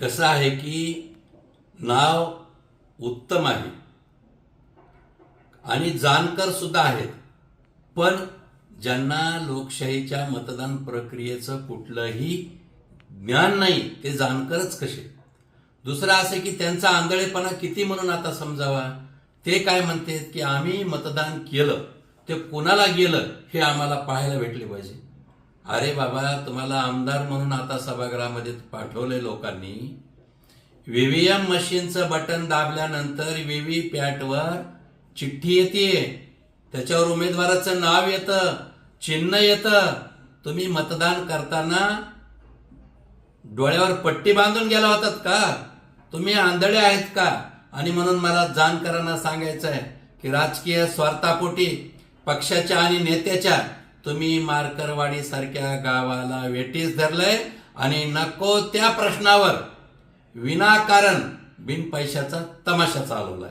कसं आहे की नाव उत्तम आहे. आणि जाणकार सुद्धा आहेत. पण ज्यांना लोकशाहीच्या मतदान प्रक्रियेचं कुठलंही ज्ञान नाही ते जाणकारच कसे? दुसरं असं की त्यांचा आंधळेपणा किती म्हणून आता समजावा? ते काय म्हणतात की आम्ही मतदान केलं ते कोणाला गेलं हे आम्हाला पाहायला भेटले पाहिजे. अरे बाबा तुम्हाला आमदार म्हणून आता सभागृहामध्ये पाठवले लोकांनी. व्हीव्हीएम मशीनचं बटन दाबल्यानंतर व्हीव्ही पॅटवर चिठ्ठी येते. त्याच्यावर उमेदवाराचं नाव येतं चिन्ह येतं. तुम्ही मतदान करताना डोळ्यावर पट्टी बांधून गेला होतात का? तुम्ही आंधळे आहेत का? आणि म्हणून मला जाणकारांना सांगायचं आहे की राजकीय स्वार्थापोटी पक्षाच्या आणि नेत्याच्या तुम्ही मारकरवाडी सारख्या गावाला वेटीस धरलंय आणि नको त्या प्रश्नावर विनाकारण बिन पैशाचा तमाशा चालवलाय.